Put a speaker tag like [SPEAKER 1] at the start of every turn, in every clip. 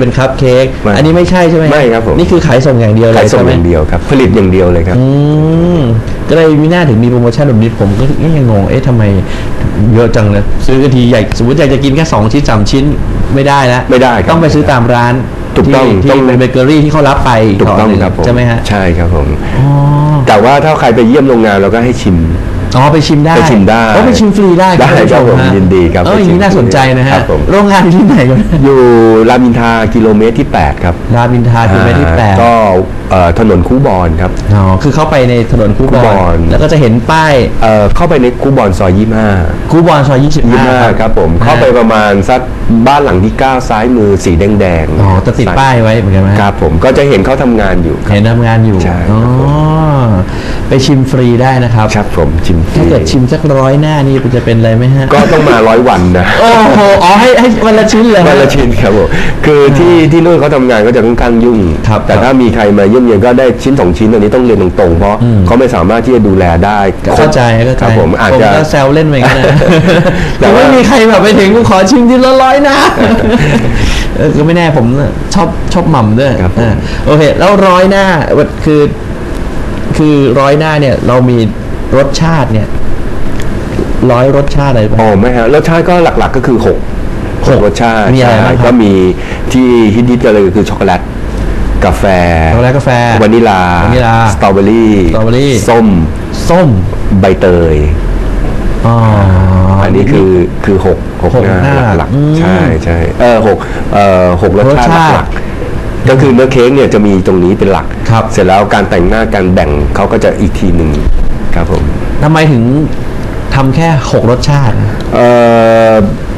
[SPEAKER 1] เป็นคัพเค้ก
[SPEAKER 2] ไม่
[SPEAKER 1] อันนี้ไม่ใช่ใช่ไหม
[SPEAKER 2] ไม่ครับผม
[SPEAKER 1] นี่คือขายส่งอย่างเดียวเลย
[SPEAKER 2] ขายส่ง
[SPEAKER 1] ใช่ไหม
[SPEAKER 2] อย่างเดียวครับ ผลิตอย่างเดียวเลยครับ
[SPEAKER 1] อืมก็เลยมีหน้าถึงมีโปรโมชั่นแบบนี้ผมก็ยังงงเอ๊ะทำไมเยอะจังเลยซื้อกะทีใหญ่สมมติอยากจะกินแค่สองชิ้นสามชิ้นไม่ได้แล้ว
[SPEAKER 2] ไม่ได้ครับ
[SPEAKER 1] ต้องไปซื้อตามร้าน
[SPEAKER 2] ถูกต้อง
[SPEAKER 1] ที่
[SPEAKER 2] ต้อง
[SPEAKER 1] ที่เป็นเบเกอรี่ที่เขารับไป
[SPEAKER 2] ถูกต้อง
[SPEAKER 1] หนึ่
[SPEAKER 2] ครับผม
[SPEAKER 1] ใช่ไหมฮะ
[SPEAKER 2] ใช่ครับผม
[SPEAKER 1] อ๋อ
[SPEAKER 2] แต่ว่าถ้าใครไปเยี่ยมโรงงานเราก็ให้ชิม
[SPEAKER 1] อ๋อไปชิมได้
[SPEAKER 2] ไปชิมได้
[SPEAKER 1] โอ้ไปชิมฟรีได้
[SPEAKER 2] ได้
[SPEAKER 1] ณผู้ช
[SPEAKER 2] ครับผม
[SPEAKER 1] ฮะ
[SPEAKER 2] ยินดีครับ
[SPEAKER 1] เออ
[SPEAKER 2] ไป
[SPEAKER 1] อ
[SPEAKER 2] ชิม
[SPEAKER 1] ย่างนี้น่าสนใจนะ
[SPEAKER 2] ค
[SPEAKER 1] ฮะ
[SPEAKER 2] รับผม
[SPEAKER 1] โรงงานอยู่ที่ไหนกัน
[SPEAKER 2] อยู่รามอินทรากิโลเมตรที่ 8 ครับ
[SPEAKER 1] รามอินทรากิโลเมตรที่แปด
[SPEAKER 2] ก็เอ่อถนนคูบอนครับ
[SPEAKER 1] อ๋อคือเข้าไปในถนนคูบ
[SPEAKER 2] คูบ
[SPEAKER 1] อ
[SPEAKER 2] อน
[SPEAKER 1] นแล้วก็จะเห็นป้าย
[SPEAKER 2] เอ่อเข้าไปในคูบอนซอย25
[SPEAKER 1] คูบอนซอย25
[SPEAKER 2] 25ครับผมเข้าไปประมาณสักบ้านหลังที่ 9 ซ้ายมือสีแดงๆ
[SPEAKER 1] อ๋อจะติดป้ายไว้เหมือนกันไหม
[SPEAKER 2] ครับผมก็จะเห็นเขาทำงานอยู่ครับ
[SPEAKER 1] เห็นทำงานอยู่
[SPEAKER 2] ใช่
[SPEAKER 1] อ๋อ
[SPEAKER 2] ครับผม
[SPEAKER 1] ไปชิมฟรีได้นะครับ
[SPEAKER 2] ครับผมชิมฟรี
[SPEAKER 1] ถ้าเกิดชิมสักร้อยหน้านี่จะเป็นอะไรไหมฮะ
[SPEAKER 2] ก็ต้องมาร้อยวันนะ
[SPEAKER 1] โอ้โห อ๋อให้ให้วันละชิ้นเลยฮ
[SPEAKER 2] วันละชิ้นครับผม คือที่ที่นู่นเขาทำงานก็จะค่อนข้างยุ่ง
[SPEAKER 1] ครับ
[SPEAKER 2] แต่
[SPEAKER 1] ครับ
[SPEAKER 2] ถ้ามีใครมาเยี่ยมเยียนก็ได้ชิ้นสองชิ้นอันนี้ต้องเรียนตรงๆ เพราะเขาไม่สามารถที่จะดูแลได้
[SPEAKER 1] เข้าใจเข้าใจ
[SPEAKER 2] ครับผมอาจจะ
[SPEAKER 1] ก็แซวเล่นไปงั้นนะ
[SPEAKER 2] แต่
[SPEAKER 1] แต่
[SPEAKER 2] ว่า
[SPEAKER 1] ไม่มีใครแบบไปถึงกูขอชิมทีละร้อยนะเออก็ไม่แน่ผมชอบชอบหม่ำด้วย
[SPEAKER 2] ครับผม
[SPEAKER 1] อ่าโอเค แล้วร้อยหน้าคือ คือร้อยหน้าเนี่ยเรามีรสชาติเนี่ยร้อยรสชาติอะไรบ้าง
[SPEAKER 2] อ๋อไม่ฮะรสชาติก็หลักๆก็คือหกหกรสชาติ
[SPEAKER 1] มีอะไรบ้างครับ
[SPEAKER 2] ก็มีที่ฮิตๆกันเลยคือช็อกโกแลตกาแฟ
[SPEAKER 1] ช็อกโกแลตกาแฟ
[SPEAKER 2] วานิลาวา
[SPEAKER 1] นิลา
[SPEAKER 2] สตรอเบอรี่
[SPEAKER 1] สตรอเบอรี่
[SPEAKER 2] ส้ม
[SPEAKER 1] ส้ม
[SPEAKER 2] ใบเตย
[SPEAKER 1] อ๋อ
[SPEAKER 2] อันนี้คือคือหกหก
[SPEAKER 1] หก
[SPEAKER 2] หน้า
[SPEAKER 1] หน้า
[SPEAKER 2] หลัก
[SPEAKER 1] อืม
[SPEAKER 2] ๆใช่ใช่เออหกเอ่อหกรสชาติ
[SPEAKER 1] รสชาติ
[SPEAKER 2] หลักๆ ก็คือเนื้อเค้กเนี่ยจะมีตรงนี้เป็นหลัก
[SPEAKER 1] ครับ
[SPEAKER 2] เสร็จแล้วการแต่งหน้าการแบ่งเขาก็จะอีกทีหนึ่งครับผม
[SPEAKER 1] ทำไมถึงทำแค่หกรสชาติ
[SPEAKER 2] เออ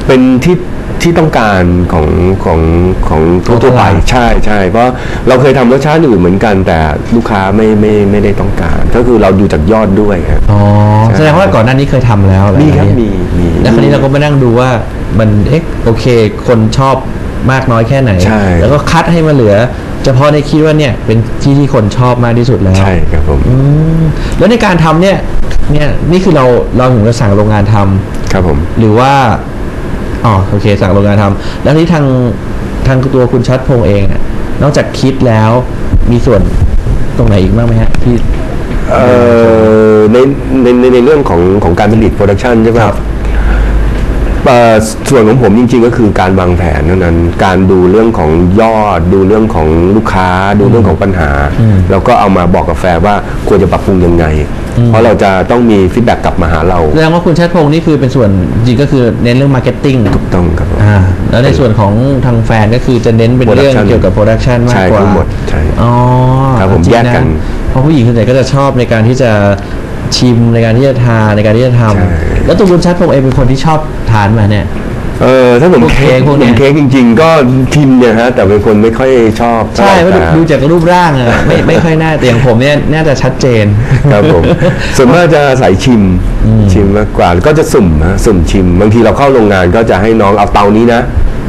[SPEAKER 2] เป็นที่ที่ต้องการของของของ
[SPEAKER 1] ของต
[SPEAKER 2] ทั่วๆไป
[SPEAKER 1] ลาด
[SPEAKER 2] ใช่ใช่เพราะเราเคยทำรสชาติอื่นเหมือนกัน แต่ลูกค้าไม่ไม่ไม่ได้ต้องการ ก็คือเราดูจากยอดด้วยครับ
[SPEAKER 1] อ๋อ
[SPEAKER 2] ใช่
[SPEAKER 1] แสดงว่าก่อนหน้านี้เคยทำแล้วอะไมี
[SPEAKER 2] ครับ
[SPEAKER 1] อย่าง
[SPEAKER 2] มี
[SPEAKER 1] เงี้ย
[SPEAKER 2] มี
[SPEAKER 1] แล้วคราวนี้เราก็มานั่งดูว่ามันเอ๊ะโอเค คนชอบ มากน้อยแค่ไหน
[SPEAKER 2] ใช่
[SPEAKER 1] แล้วก็คัดให้มาเหลือ เฉพาะในคิดว่าเนี่ยเป็นที่ที่คนชอบมากที่สุดแล้ว
[SPEAKER 2] ใช่ครับผม
[SPEAKER 1] อืมแล้วในการทำเนี่ยเนี่ยนี่คือเราเราถึงจะสั่งโรงงานทำ
[SPEAKER 2] ครับผม
[SPEAKER 1] หรือว่าอ๋อโอเค สั่งโรงงานทำแล้วที่ทางทางตัวคุณชัดพงษ์เองอะนอกจากคิดแล้วมีส่วนตรงไหนอีกบ้างไหมฮะที่
[SPEAKER 2] เอ่อในในในในเรื่องของของการผลิตโปรดักชันใช่ไหมครับเอ่อ ส่วนของผมจริง ๆ ก็คือการวางแผนเท่านั้น การดูเรื่องของยอด ดูเรื่องของลูกค้า ดูเรื่องของปัญหา แล้วก็เอามาบอกกับแฟนว่าควรจะปรับปรุงยังไง เพราะเราจะต้องมีฟีดแบ็กกลับมาหาเรา
[SPEAKER 1] แสดงว่าคุณชัดพงษ์นี่คือเป็นส่วนจริงก็คือเน้นเรื่องมาร์เก็ตติ้ง
[SPEAKER 2] ต้องครับผม
[SPEAKER 1] อ่าแล้วในส่วนของทางแฟนก็คือจะเน้นเป็นเรื่อง
[SPEAKER 2] Production
[SPEAKER 1] เกี่ยวกับโปรดักชันมาก
[SPEAKER 2] ใช่
[SPEAKER 1] กว่า
[SPEAKER 2] ทั้งหมดใช่
[SPEAKER 1] อ๋อ
[SPEAKER 2] ครับผม
[SPEAKER 1] จง
[SPEAKER 2] แยกกัน
[SPEAKER 1] เพราะผู้หญิงส่วนใหญ่ก็จะชอบในการที่จะ ชิมในการที่จะทานในการที่จะท
[SPEAKER 2] ใช่ำ
[SPEAKER 1] แล้วตัวคุณชัดพงษ์เองเป็นคนที่ชอบทานมาเนี่ย
[SPEAKER 2] เออถ้าผม
[SPEAKER 1] พวกเค้กพวก
[SPEAKER 2] ผ
[SPEAKER 1] เนี้ย
[SPEAKER 2] มเค้กจริง ๆ ก็ทิมเนี่ยฮะแต่เป็นคนไม่ค่อยชอบ
[SPEAKER 1] ใช่เพราะดู
[SPEAKER 2] แต่
[SPEAKER 1] ดูจากรูปร่างอะไม่ไม่ค่อยน่าแต่อย่างผมเนี่ยน่าจะชัดเจน
[SPEAKER 2] ครับผมส่วนมากจะใส่ชิมชิมมากกว่าแล้วก็จะสุ่มฮะสุ่มชิม บางทีเราเข้าโรงงานก็จะให้น้องเอาเตานี้นะ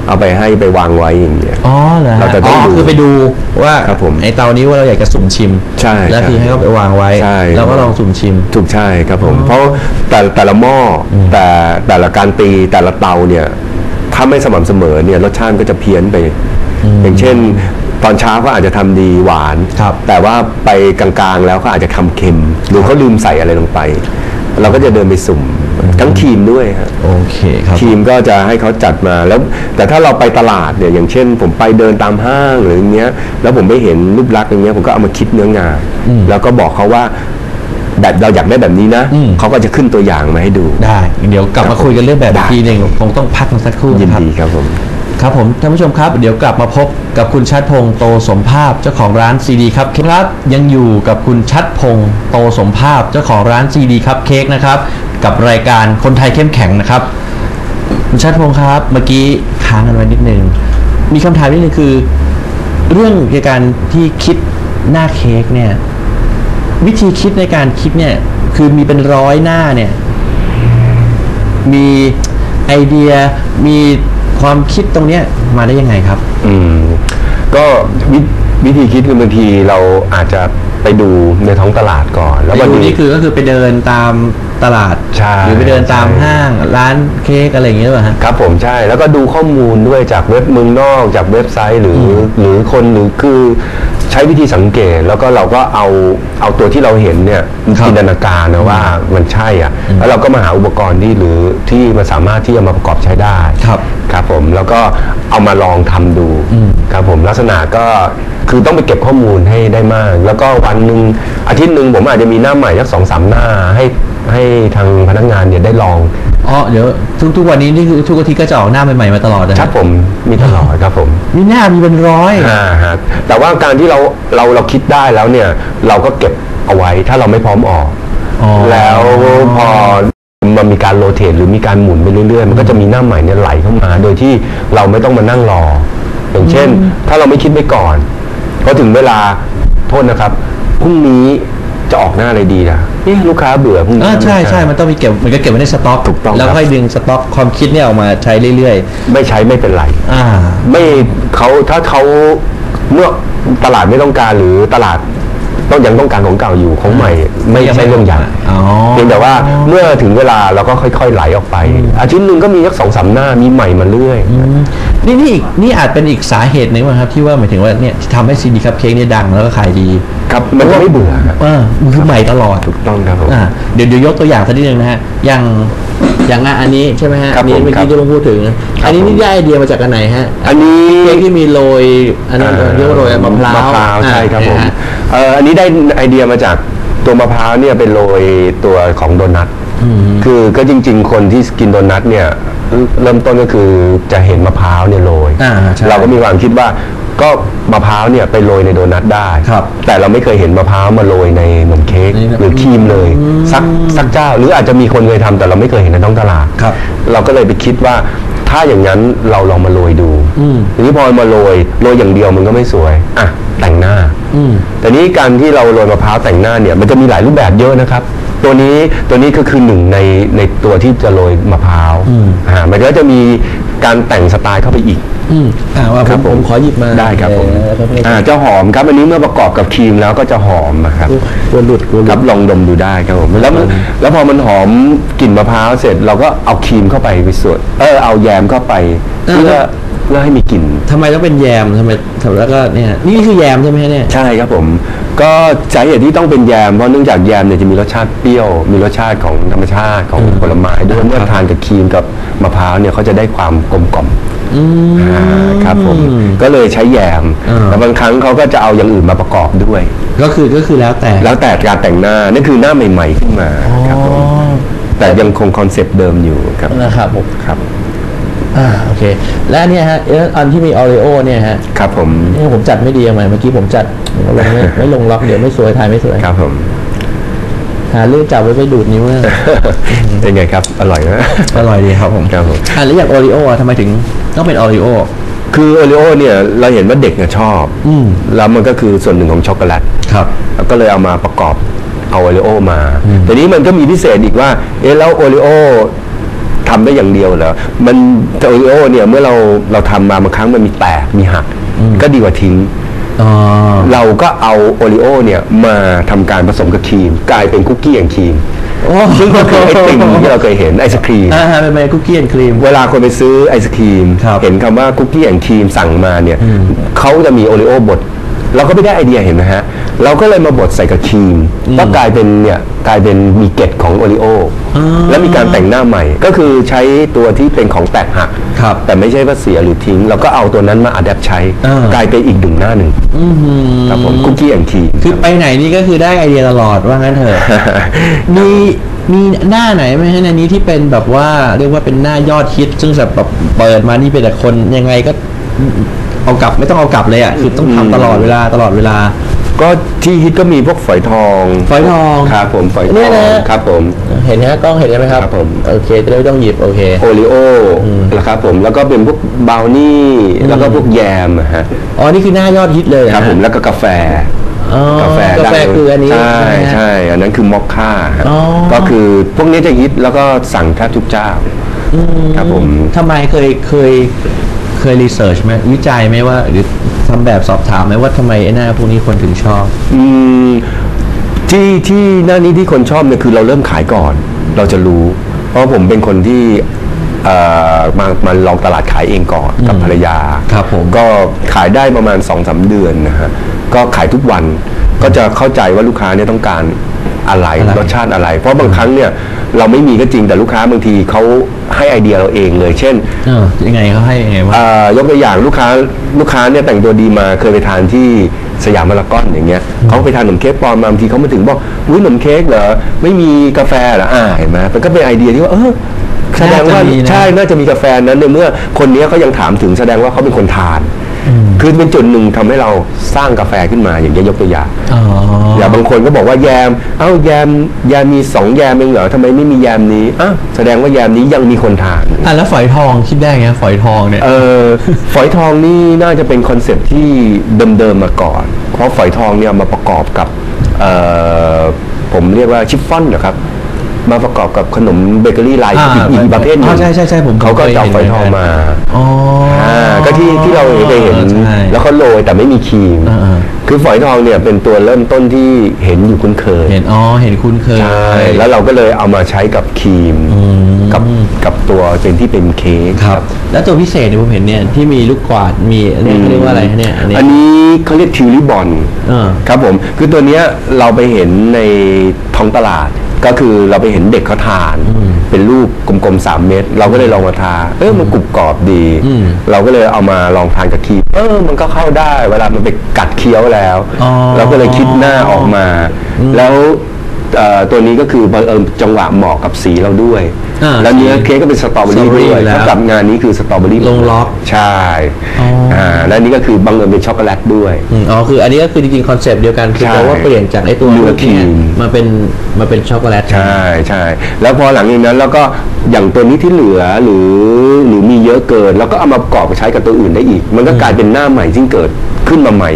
[SPEAKER 2] เอาไปให้ไปวางไว้อย่างเงี้ย
[SPEAKER 1] อ๋อเหรอฮะ
[SPEAKER 2] เราจะต้
[SPEAKER 1] อ๋
[SPEAKER 2] อง
[SPEAKER 1] อ
[SPEAKER 2] ดู
[SPEAKER 1] คือไปดูว่า
[SPEAKER 2] ครับผม
[SPEAKER 1] ไอเตานี้ว่าเราอยากจะสุ่มชิม
[SPEAKER 2] ใช่
[SPEAKER 1] แล้ว
[SPEAKER 2] ใช่
[SPEAKER 1] ทีให้เขาไปวางไว้
[SPEAKER 2] ใช่
[SPEAKER 1] แล้วก็ลองสุ่มชิม
[SPEAKER 2] ถูกใช่ครับผม เพราะแต่แต่ละหม้ออแต่แต่ละการตีแต่ละเตาเนี่ยถ้าไม่สม่ำเสมอเนี่ยรสชาติก็จะเพี้ยนไป อย่างเช่น ตอนเช้าก็อาจจะทำดีหวาน
[SPEAKER 1] ครับ
[SPEAKER 2] แต่ว่าไปกลางๆแล้วก็อาจจะทำเค็ม หรือเขาลืมใส่อะไรลงไป เราก็จะเดินไปสุ่ม ทั้งทีมด้วยฮะ
[SPEAKER 1] โอเคครับ
[SPEAKER 2] ทีมก็จะให้เขาจัดมาแล้ว แต่ถ้าเราไปตลาดเนี่ยอย่างเช่น ผมไปเดินตามห้างหรืออย่างเงี้ย แล้วผมไม่เห็นรูปลักษณ์อย่างเงี้ยผมก็เอามาคิดเนื้องาน แล้วก็บอกเขาว่าแบบเราอยากได้แบบนี้นะ
[SPEAKER 1] อืม
[SPEAKER 2] เขาก็จะขึ้นตัวอย่างมาให้ดู
[SPEAKER 1] ได้ เดี๋ยวกลับมาคุยกันเรื่องแบบ
[SPEAKER 2] ได้
[SPEAKER 1] อีกทีหนึ่งคงต้องพักกันสักครู่
[SPEAKER 2] ยิน
[SPEAKER 1] นะครับ
[SPEAKER 2] ดีครับผม
[SPEAKER 1] ครับผมท่านผู้ชมครับ เดี๋ยวกลับมาพบกับคุณชัดพงษ์โตสมภาพเจ้าของร้านซีดีครับครับ ยังอยู่กับคุณชัดพงษ์โตสมภาพเจ้าของร้านซีดีครับเค้กนะครับ กับรายการคนไทยเข้มแข็งนะครับ คุณชัดพงษ์ครับ เมื่อกี้ค้างกันไว้นิดนึงมีคำถามนิดนึงคือ เรื่องเกี่ยวกับการที่คิดหน้าเค้กเนี่ย วิธีคิดในการคิดเนี่ย คือมีเป็นร้อยหน้าเนี่ย มีไอเดียมี ความคิดตรงเนี้ยมาได้ยังไงครับ
[SPEAKER 2] อืมก็วิวิธีคิดคือบางทีเราอาจจะไปดูในท้องตลาดก่อน แล้ว
[SPEAKER 1] ไป
[SPEAKER 2] บาง
[SPEAKER 1] ดู
[SPEAKER 2] ที
[SPEAKER 1] นี่คือก็คือไปเดินตาม ตลาด
[SPEAKER 2] ใช่
[SPEAKER 1] หรือไปเดินตาม
[SPEAKER 2] ใช่
[SPEAKER 1] ห้างร้านเค้กอะไรอย่างเงี้ยหรือเปล่าฮะ
[SPEAKER 2] ครับผมใช่แล้วก็ดูข้อมูลด้วยจากเว็บเมืองนอก จากเว็บไซต์หรืออหรือคนหรือคือใช้วิธีสังเกต แล้วก็เราก็เอาเอาตัวที่เราเห็นเนี่ย
[SPEAKER 1] ครับ
[SPEAKER 2] จินตนาการนะว่ามันใช่อะแล้วเราก็มาหาอุปกรณ์ที่หรือที่มันสามารถที่จะมาประกอบใช้ได้
[SPEAKER 1] ครับ
[SPEAKER 2] ครับผมแล้วก็เอามาลองทำดูครับผมลักษณะก็คือต้องไปเก็บข้อมูลให้ได้มาก แล้วก็วันหนึ่งอาทิตย์หนึ่งผมอาจจะมีหน้าใหม่สักสองสามหน้าให้ ให้ทางพนักงานเนี่ยได้ลอง
[SPEAKER 1] อ๋อเดี๋ยวทุกทุกวันนี้นี่คือทุกอาทิตย์ก็จะออกหน้าใหม่ๆมาตลอดเลย
[SPEAKER 2] ครับผมมีตลอดครับผม
[SPEAKER 1] มีหน้ามีเป็นร้อย
[SPEAKER 2] อ่าฮะแต่ว่าการที่เราเราเราคิดได้แล้วเนี่ย เราก็เก็บเอาไว้ถ้าเราไม่พร้อมออก
[SPEAKER 1] อ๋อ
[SPEAKER 2] แล้วพอมันมีการโรเตทหรือมีการหมุนไปเรื่อยๆ มันก็จะมีหน้าใหม่เนี่ยไหลเข้ามา โดยที่เราไม่ต้องมานั่งรอ อย่างเช่น ถ้าเราไม่คิดไว้ก่อนพอถึงเวลาโทษนะครับพรุ่งนี้ จะออกหน้าอะไรดีล่ะเอ๊ะลูกค้าเบื่อพรุ่งนี้
[SPEAKER 1] อ่าใช่
[SPEAKER 2] ไม่
[SPEAKER 1] ใช่มันต้องมีเก็บมันก็เก็บไว้ในสต็อก
[SPEAKER 2] ถูกต้อง
[SPEAKER 1] แล้ว
[SPEAKER 2] ครับ
[SPEAKER 1] ค่อยดึงสต็อกความคิดเนี่ยออกมาใช้เรื่อย
[SPEAKER 2] ไม่ใช้ไม่เป็นไร
[SPEAKER 1] ๆ อ่า
[SPEAKER 2] ไม่เขาถ้าเขาเมื่อตลาดไม่ต้องการหรือตลาดต้องยังต้องการของเก่าอยู่ของใหม่ ไม่
[SPEAKER 1] ยังไม่
[SPEAKER 2] ใช่เรื่องใหญ่
[SPEAKER 1] อ๋อ
[SPEAKER 2] เพียงแต่ว่าเมื่อถึงเวลาเราก็ค่อย ๆ ไหลออกไป อาทิตย์หนึ่งก็มีสักสองสามหน้ามีใหม่มาเรื่อย
[SPEAKER 1] อืมนี่นี่อีกนี่อาจเป็นอีกสาเหตุหนึ่งว่าครับที่ว่าหมายถึงว่าเนี่ยที่ทำให้ซีดีคัพเค้กเนี่ยดังแล้วก็ขายดี
[SPEAKER 2] ครับมันจะไม่เบื่อครับ
[SPEAKER 1] เออมันคือใหม่ตลอด
[SPEAKER 2] ถูกต้องครับผม
[SPEAKER 1] อ่าเดี๋ยวเดี๋ยวยกตัวอย่างสักนิดนึงนะฮะอย่างอย่างอะอันนี้ใช่ไหมฮะ
[SPEAKER 2] ครับ
[SPEAKER 1] อันนี้
[SPEAKER 2] ผม
[SPEAKER 1] เมื่อ
[SPEAKER 2] ครั
[SPEAKER 1] กี้
[SPEAKER 2] บ
[SPEAKER 1] ที่ลุงพูดถึงอันนี้
[SPEAKER 2] ผม
[SPEAKER 1] นี่ได้ไอเดียมาจากอันไหนฮะ
[SPEAKER 2] อันนี้
[SPEAKER 1] เค้กที่มีโรยอันนั้น
[SPEAKER 2] อ่า
[SPEAKER 1] เรียกว่าโรยมะพร้าว
[SPEAKER 2] มะพร้าวใช่ครับผม
[SPEAKER 1] อ่า
[SPEAKER 2] เอ่ออันนี้ได้ไอเดียมาจากตัวมะพร้าวเนี่ยเป็นโรยตัวของโดนัทคือก็จริง ๆ คนที่กินโดนัทเนี่ยเริ่มต้นก็คือจะเห็นมะพร้าวเนี่ยโรย
[SPEAKER 1] อ่าใช่
[SPEAKER 2] เราก็มีความคิดว่า ก็มะพร้าวเนี่ยไปโรยในโดนัทได้
[SPEAKER 1] ครับ
[SPEAKER 2] แต่เราไม่เคยเห็นมะพร้าวมาโรยในนมเค้ก
[SPEAKER 1] นี่นะ
[SPEAKER 2] หรือครีมเลยสักสักเจ้า หรืออาจจะมีคนเคยทำแต่เราไม่เคยเห็นในท้องตลาด
[SPEAKER 1] ครับ
[SPEAKER 2] เราก็เลยไปคิดว่าถ้าอย่างนั้นเราลองมาโรยดู
[SPEAKER 1] อืม
[SPEAKER 2] ทีนี้พอมาโรยโรยอย่างเดียวมันก็ไม่สวยอะแต่งหน้า
[SPEAKER 1] อืม
[SPEAKER 2] แต่นี้การที่เราโรยมะพร้าวแต่งหน้าเนี่ยมันจะมีหลายรูปแบบเยอะนะครับ ตัวนี้ตัวนี้ก็คือหนึ่งในในตัวที่จะโรยมะพร้าว
[SPEAKER 1] อืม
[SPEAKER 2] อ่ามันก็จะมีการแต่งสไตล์เข้าไปอีก
[SPEAKER 1] อืมอ่าว่าผมผมขอหยิบมา
[SPEAKER 2] ได้ครับผม
[SPEAKER 1] เออแล้วก็
[SPEAKER 2] อ่าจะหอมครับอันนี้เมื่อประกอบกับครีมแล้วก็จะหอมนะครับ
[SPEAKER 1] กลัวหลุดกลัวห
[SPEAKER 2] ค
[SPEAKER 1] ลุ
[SPEAKER 2] รั
[SPEAKER 1] ด
[SPEAKER 2] บลองดมดูได้ครับผมแล้วมันแล้วพอมันหอมกลิ่นมะพร้าวเสร็จ เราก็เอาครีมเข้าไปไปส่วนเออเอาแยมเข้าไปเพื่อเพื่อให้มีกลิ่น
[SPEAKER 1] ทำไมต้องเป็นแยมทำไมทำแล้วก็เนี่ยนี่คือแยมใช่ไหมฮะเนี่ย
[SPEAKER 2] ใช่ครับผม ก็สาเหตุที่ต้องเป็นแยมเพราะเนื่องจากแยมเนี่ยจะมีรสชาติเปรี้ยว มีรสชาติของธรรมชาติของผลไม้ด้วยเมื่อทานกับครีมกับมะพร้าวเนี่ยเขาจะได้ความกลมกล่อม
[SPEAKER 1] อืม
[SPEAKER 2] อ่าครับผมก็เลยใช้แยม
[SPEAKER 1] อ่า
[SPEAKER 2] แต่บางครั้งเขาก็จะเอาอย่างอื่นมาประกอบด้วย
[SPEAKER 1] ก็คือก็คือแล้วแต่
[SPEAKER 2] แล้วแต่การแต่งหน้านั่นคือหน้าใหม่ ๆ ขึ้นมาครับผมแต่ยังคงคอนเซปต์เดิมอยู่ครับ
[SPEAKER 1] นะครับผม
[SPEAKER 2] ครับ
[SPEAKER 1] อ่าโอเค และอันเนี่ยฮะเอ่ออันที่มีออริโอเนี่ยฮะ
[SPEAKER 2] ครับผม
[SPEAKER 1] นี่ผมจัดไม่ดียังไงเมื่อกี้ผมจัดลงไม่ไม่ลงล็อกเดี๋ยวไม่สวยถ่ายไม่สวย
[SPEAKER 2] ครับผม
[SPEAKER 1] หาเรื่องจับไว้ไปดูดนิ้วนะ
[SPEAKER 2] เป็นไงครับ อร่อยไหม
[SPEAKER 1] อร่อยดีครับผม
[SPEAKER 2] ครับผม
[SPEAKER 1] อ่าแล้วอย่างโอริโอทำไมถึงต้องเป็นออริโอ
[SPEAKER 2] คือโอริโอเนี่ยเราเห็นว่าเด็กเนี่ยชอบ
[SPEAKER 1] อืม
[SPEAKER 2] แล้วมันก็คือส่วนหนึ่งของช็อกโกแลต
[SPEAKER 1] ครับ
[SPEAKER 2] แล้วก็เลยเอามาประกอบเอาโอริโอมาแต่นี้มันก็มีพิเศษอีกว่า เอ๊ะแล้วโอริโอ ทำได้อย่างเดียวเหรอมันแต่โอริโอเนี่ยเมื่อเราเราทำมาบางครั้งมันมีแตกมีหัก ก็ดีกว่าทิ้ง
[SPEAKER 1] อ๋อ
[SPEAKER 2] เราก็เอาโอริโอเนี่ยมาทำการผสมกับครีม กลายเป็นคุกกี้แอนด์ครีม
[SPEAKER 1] โอ้
[SPEAKER 2] ซึ่งก็คือไอติมที่เราเคยเห็นไอศครีม
[SPEAKER 1] อ่าเป็นไงคุกกี้แอนด์ครีม
[SPEAKER 2] เวลาคนไปซื้อไอศครีม
[SPEAKER 1] ครับ
[SPEAKER 2] เห็นคำว่าคุกกี้แอนด์ครีมสั่งมาเนี่ยเขาจะมีโอริโอบด เราก็ไม่ได้ไอเดียเห็นไหมฮะ เราก็เลยมาบดใส่กับครีมก็กลายเป็นเนี่ยกลายเป็นมีเกล็ดของโอริโออแล้วมีการแต่งหน้าใหม่ ก็คือใช้ตัวที่เป็นของแตกหัก
[SPEAKER 1] ครับ
[SPEAKER 2] แต่ไม่ใช่ว่าเสียหรือทิ้ง เราก็เอาตัวนั้นมาอัดแอปใช้
[SPEAKER 1] อ่าก
[SPEAKER 2] ลายเป็นอีกหนึ่งหน้าหนึ่ง
[SPEAKER 1] อื้อหือ
[SPEAKER 2] ครับผมคุกกี้แอนด์ครีม
[SPEAKER 1] คือไปไหนนี่ก็คือได้ไอเดียตลอดว่างั้นเถอะมีมีหน้าไหนไหมฮะในนี้ที่เป็นแบบว่าเรียกว่าเป็นหน้ายอดฮิตซึ่งแบบเปิดมานี่เป็นแต่คนยังไงก็ เอากลับไม่ต้องเอากลับเลยอะคือต้องทำตลอดเวลาตลอดเวลา
[SPEAKER 2] ก็ที่ฮิตก็มีพวกฝอยทอง
[SPEAKER 1] ฝอยทอง
[SPEAKER 2] ครับผมฝอยท
[SPEAKER 1] เนี่
[SPEAKER 2] อยง
[SPEAKER 1] นะ
[SPEAKER 2] ครับผม
[SPEAKER 1] เห็นฮะกล้องเห็นใช่ไหมครับ
[SPEAKER 2] ครับผม
[SPEAKER 1] โอเคจะได้ไม่ต้องหยิบโอเค
[SPEAKER 2] โอริโอนะครับผมแล้วก็เป็นพวกบราวนี่แล้วก็พวกแยมอะฮะ
[SPEAKER 1] อ๋อนี่คือหน้ายอดฮิตเลย
[SPEAKER 2] ครับ
[SPEAKER 1] นะฮะ
[SPEAKER 2] ผมแล้วก็กาแฟ
[SPEAKER 1] อ๋อกา
[SPEAKER 2] แฟ
[SPEAKER 1] กาแฟ
[SPEAKER 2] ดั้ง
[SPEAKER 1] คืออันนี้
[SPEAKER 2] ใช่
[SPEAKER 1] ไหมฮะ
[SPEAKER 2] ใช่ อันนั้นคือมอคค่าฮะ
[SPEAKER 1] อ๋อ
[SPEAKER 2] ก็คือพวกนี้จะฮิตแล้วก็สั่งแทบทุกเจ้าครับผม
[SPEAKER 1] ทำไมเคยเคย เคยรีเสิร์ชไหมวิจัยไหมว่า หรือทำแบบสอบถามไหมว่าทำไมไอ้หน้าพวกนี้คนถึงชอบ
[SPEAKER 2] อืมที่ที่หน้านี้ที่คนชอบเนี่ยคือเราเริ่มขายก่อน เราจะรู้ เพราะผมเป็นคนที่เอ่อมามาลองตลาดขายเองก่อนกับภรรยา
[SPEAKER 1] ครับผม
[SPEAKER 2] ก็ขายได้ประมาณ2อสเดือนนะฮะก็ขายทุกวันก็จะเข้าใจว่าลูกค้าเนี่ยต้องการ อะไร
[SPEAKER 1] อะไร
[SPEAKER 2] รสชาติอะไร เพราะบางครั้งเนี่ยเราไม่มีก็จริงแต่ลูกค้าบางทีเขาให้ไอเดียเราเองเลย เช่น
[SPEAKER 1] เออยังไงเขาให้ยังไงวะ
[SPEAKER 2] เอ่อยกตัวอย่างลูกค้าลูกค้าเนี่ยแต่งตัวดีมาเคยไปทานที่สยามพารากอนอย่างเงี้ยเขาไปทานขนมเค้กปลอมมาบางทีเขามาถึงบอกอุ้ยขนมเค้กเหรอไม่มีกาแฟเหรออ่าเห็นไหมมันก็เป็นไอเดียที่ว่าเออแสดงว่า
[SPEAKER 1] น่าจะมีนะ
[SPEAKER 2] ใช่น่าจะมีกาแฟนั้นในเมื่อคนนี้เขายังถามถึงแสดงว่าเขาเป็นคนทาน คือเป็นจุดหนึ่งทำให้เราสร้างกาแฟขึ้นมาอย่างเงี้ยยกตัวอย่าง
[SPEAKER 1] อ๋อ
[SPEAKER 2] อย่างบางคนก็บอกว่าแยม เอ้าแยมแยมมีสองแยมเองเหรอทำไมไม่มีแยมนี้อะแสดงว่าแยมนี้ยังมีคนทาน
[SPEAKER 1] อะแล้วฝอยทองคิดได้ไงฝอยทองเนี่ย
[SPEAKER 2] เออฝอยทองนี่น่าจะเป็นคอนเซ็ปต์ที่เดิมๆมาก่อน เพราะฝอยทองเนี่ยมาประกอบกับเอ่อผมเรียกว่าชิฟฟ่อนนะครับ มาประกอบกับขนมเบเกอรี่ไลน์
[SPEAKER 1] อ่า
[SPEAKER 2] อีกอีกประเภทหนึ
[SPEAKER 1] อ๋
[SPEAKER 2] ง
[SPEAKER 1] อใช่ใช่ใช่ผม
[SPEAKER 2] เขาก็
[SPEAKER 1] เคย
[SPEAKER 2] จะเอา
[SPEAKER 1] เห็น
[SPEAKER 2] ฝอยทองมา
[SPEAKER 1] อ๋ออ่า
[SPEAKER 2] ก็ที่ที่เราเคยเห็น
[SPEAKER 1] ใช่
[SPEAKER 2] แล้วเขาโรยแต่ไม่มีครีม
[SPEAKER 1] อ่า
[SPEAKER 2] คือฝอยทองเนี่ยเป็นตัวเริ่มต้นที่เห็นอยู่คุ้นเคย
[SPEAKER 1] เห็นอ๋อเห็นคุณเคย
[SPEAKER 2] ใช่แล้วเราก็เลยเอามาใช้กับครีม
[SPEAKER 1] ม
[SPEAKER 2] กับกับตัวเป็นที่เป็นเค้ก
[SPEAKER 1] ครับ แล้วตัวพิเศษเนี่ยผมเห็นเนี่ยที่มีลูกกวาดมีอันนี้เขาเรียกว่าอะไรฮะเนี่ยอันนี้
[SPEAKER 2] อันนี้เขาเรียกทิวลิบอล
[SPEAKER 1] เออ
[SPEAKER 2] ครับผม คือตัวเนี้ยเราไปเห็นในท้องตลาด ก็คือเราไปเห็นเด็กเขาทาน เป็นรูปกลมๆสามเม็ดเราก็เลยลองมาทา เออมันกรุบกรอบดี
[SPEAKER 1] อืม
[SPEAKER 2] เราก็เลยเอามาลองทานกับครีมเออมันก็เข้าได้ เวลามันไปกัดเคี้ยวแล้ว
[SPEAKER 1] อ๋อ
[SPEAKER 2] เราก็เลยคิดหน้าออกมา แล้วเอ่อ ตัวนี้ก็คือบังเอิญจังหวะเหมาะกับสีเราด้วย
[SPEAKER 1] อ่า
[SPEAKER 2] แล้วเนื้อเค้กก็เป็นสตรอเบอรี่
[SPEAKER 1] สตรอเบอรี่
[SPEAKER 2] ด้วย
[SPEAKER 1] อยู่แล้ว
[SPEAKER 2] เท่ากับงานนี้คือสตรอเบอรี่
[SPEAKER 1] ลงล็อก
[SPEAKER 2] ใช่
[SPEAKER 1] อ๋ออ่า
[SPEAKER 2] และนี่ก็คือบังเอิญเป็นช็อกโกแลตด้วย
[SPEAKER 1] อืมอ๋อคืออันนี้ก็คือจริงๆคอนเซปต์เดียวกันคือ
[SPEAKER 2] ใช่
[SPEAKER 1] แปลว่าเปลี่ยนจากไอ้ตัว
[SPEAKER 2] เนื้อครีม
[SPEAKER 1] มาเป็นมาเป็นช็อกโกแลต
[SPEAKER 2] ใช่ใช่แล้วพอหลังจากนั้นแล้วก็อย่างตัวนี้ที่เหลือหรือหรือมีเยอะเกินแล้วก็เอามาประกอบใช้กับตัวอื่นได้อีก มันก็กลายเป็นหน้าใหม่ที่เกิดขึ้นมาใหม่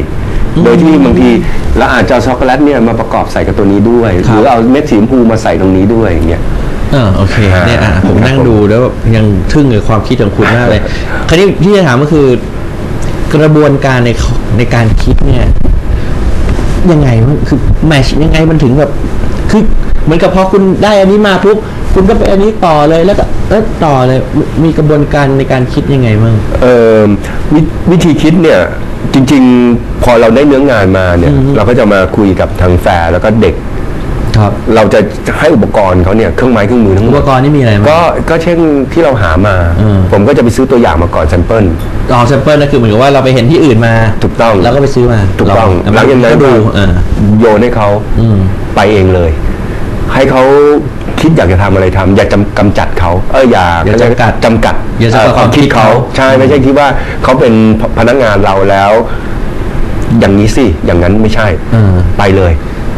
[SPEAKER 2] โดยที่บางทีเราอาจจะเอาช็อกโกแลตเนี่ยมาประกอบใส่กับตัวนี้ด้วยหรือเอาเม็ดสีชมพูมาใส่ตรงนี้ด้วยอย่างเงี้ย
[SPEAKER 1] อ่าโอเค
[SPEAKER 2] อ่า
[SPEAKER 1] เนี่ยอะผมนั่ง
[SPEAKER 2] ครับผม
[SPEAKER 1] ดูแล้วแบบยังทึ่งกับความคิดของคุณมากเลย คราวนี้ที่จะถามก็คือกระบวนการในในการคิดเนี่ยยังไงมันคือแมชยังไงมันถึงแบบคือเหมือนกับพอคุณได้อันนี้มาปุ๊บคุณก็ไปอันนี้ต่อเลยแล้วก็เอยต่อเลยมีมีกระบวนการในการคิดยังไงบ้าง
[SPEAKER 2] เอ่อววิธีคิดเนี่ย จริง ๆ พอเราได้เนื้องานมาเนี่ย เราก็จะมาคุยกับทางแฟร์แล้วก็เด็ก
[SPEAKER 1] ครับ
[SPEAKER 2] เราจะให้อุปกรณ์เขาเนี่ยเครื่องไม้เครื่องมือทั้งห
[SPEAKER 1] อุ
[SPEAKER 2] ม
[SPEAKER 1] ป
[SPEAKER 2] ด
[SPEAKER 1] กรณ์นี่มีอะไรบ้าง
[SPEAKER 2] ก็ก็เช่นที่เราหามา
[SPEAKER 1] อืม
[SPEAKER 2] ผมก็จะไปซื้อตัวอย่างมาก่อนแซมเปิล
[SPEAKER 1] อ๋อแซมเปิลนั่นคือเหมือนกับว่าเราไปเห็นที่อื่นมา
[SPEAKER 2] ถูกต้อง
[SPEAKER 1] แล้วก็ไปซื้อมา
[SPEAKER 2] ถูกต้อง
[SPEAKER 1] ล
[SPEAKER 2] หลังจากนั้น
[SPEAKER 1] ก็
[SPEAKER 2] ก็
[SPEAKER 1] ดูอ่า
[SPEAKER 2] โยนให้เขา
[SPEAKER 1] อืม
[SPEAKER 2] ไปเองเลย ให้เขาคิดอยากจะทำอะไรทำอย่าจำกำจัดเขาเอออย่า
[SPEAKER 1] อย่าจำกัด
[SPEAKER 2] จำกัด
[SPEAKER 1] อย่าจำกัด
[SPEAKER 2] เอ่อความคิดเขา
[SPEAKER 1] ความคิดเขา
[SPEAKER 2] ใช่ไม่ใช่คิดว่าเขาเป็นพนักงานเราแล้ว อย่างนี้สิอย่างนั้นไม่ใช่
[SPEAKER 1] อืม
[SPEAKER 2] ไปเลย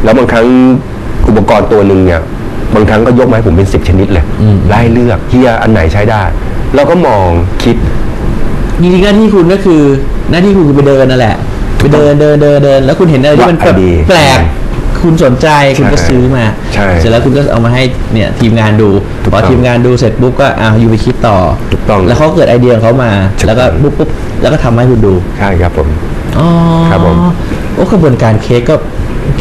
[SPEAKER 2] แล้วบางครั้งอุปกรณ์ตัวหนึ่งเนี่ยบางครั้งก็ยกมาให้ผมเป็นสิบชนิดเลย
[SPEAKER 1] อืม
[SPEAKER 2] ไล่เลือกเฮียอันไหนใช้ได้เราก็มองคิด
[SPEAKER 1] จริงๆหน้าที่คุณก็คือ หน้าที่คุณคือไปเดินนั่นแหละไปเดินเดินเดินเดินแล้วคุณเห็นอะไรที่มัน
[SPEAKER 2] วัดไอเดีย
[SPEAKER 1] แปลก คุณสนใจคุณก็
[SPEAKER 2] ใช่
[SPEAKER 1] ซื้อมา
[SPEAKER 2] ใช่
[SPEAKER 1] เสร็จแล้วคุณก็เอามาให้เนี่ยทีมงานดู
[SPEAKER 2] ถูก
[SPEAKER 1] พอ
[SPEAKER 2] ต้อง
[SPEAKER 1] ทีมงานดูเสร็จปุ๊บก็อ่าอยู่ไปคิดต่อ
[SPEAKER 2] ถูกต้อง
[SPEAKER 1] แล้วเขาเกิดไอเดียของเขามา
[SPEAKER 2] ถูก
[SPEAKER 1] แล้วก็
[SPEAKER 2] ต้อง
[SPEAKER 1] ปุ๊บปุ๊บแล้วก็ทำให้คุณดู
[SPEAKER 2] ใช่ครับผม
[SPEAKER 1] อ๋อ
[SPEAKER 2] ครับผม
[SPEAKER 1] โอ้กระบวนการเค้กก็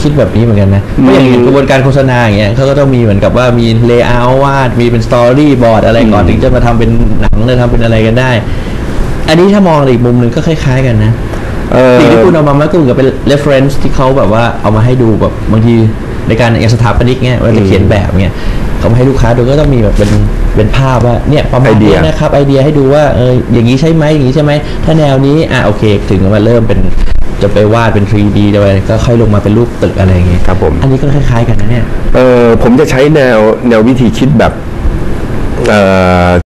[SPEAKER 1] คิดแบบนี้เหมือนกันนะเพราะอย่าง
[SPEAKER 2] อืม
[SPEAKER 1] กระบวนการโฆษณาอย่างเงี้ยเขาก็ต้องมีเหมือนกับว่ามีเลเยอร์วาด มีเป็นสตอรี่บอร์ดอะไรก่อน
[SPEAKER 2] อืม
[SPEAKER 1] ถึงจะมาทำเป็นหนังเลยทำเป็นอะไรกันได้ อันนี้ถ้ามองอีกมุมหนึ่งก็คล้าย ๆ กันนะ
[SPEAKER 2] เอ่อ
[SPEAKER 1] สิ่งที่คุณเอามามันก็เหมือนกับเป็น reference ที่เขาแบบว่าเอามาให้ดูแบบบางทีในการอย่างสถาปนิกเนี่ยเวลาจะเขียนแบบเนี่ยเขามาให้ลูกค้าดูก็ต้องมีแบบเป็นเป็นภาพว่าเนี่ยประมาณ
[SPEAKER 2] ไอเดี
[SPEAKER 1] นี้
[SPEAKER 2] ย
[SPEAKER 1] นะครับไอเดียให้ดูว่าเอออย่างนี้ใช่ไหมอย่างนี้ใช่ไหมถ้าแนวนี้อะโอเค ถึงมาเริ่มเป็นจะไปวาดเป็น 3D จะไปก็ค่อยลงมาเป็นรูปตึกอะไรอย่างเงี้ย
[SPEAKER 2] ครับผม
[SPEAKER 1] อันนี้ก็คล้ายๆกันนะเนี่ย
[SPEAKER 2] เออผมจะใช้แนวแนววิธีคิดแบบเอ่อ